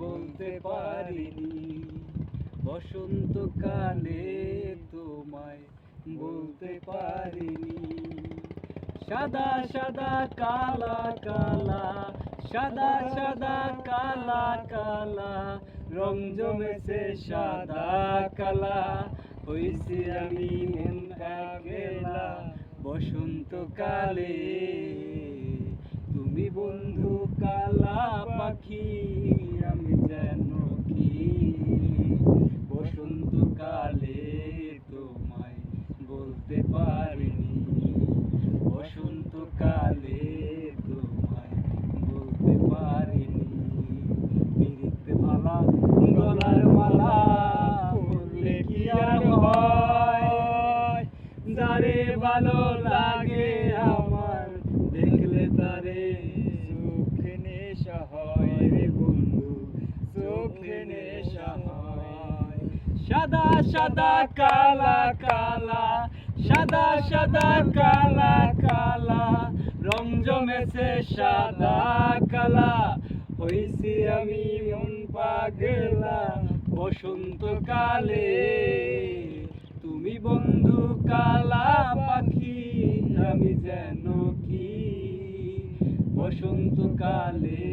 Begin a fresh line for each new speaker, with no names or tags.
বলতে পারিনি। বসন্তকালে তোমায় বলতে পারিনি। সাদা সাদা, কালা কালা, সাদা সাদা, কালা কালা, রং জমেছে সাদা, কালা। হইছি আমি মন গেলা বসন্তকালে তুমি বন্ধু কালা পাখি আমি যেন কি বসন্তকালে তোমায় বলতে পারিনি বসন্তকালে তোমায় বলতে পারিনি। পিরিতে মালা, গলার মালা পরলে কি আর হয়? যারে ভালো লাগে আমার, দেখলে তারে চোখে নেশা হয় রে বন্ধু চোখে নেশা হয়। সাদা সাদা কালা কালা, সাদা সাদা কালা কালা জমেছে সাদা কালা, হইছি আমি মন পাগলা। বসন্তকালে তুমি বন্ধু কালা পাখি, আমি যেন কি? বসন্তকালে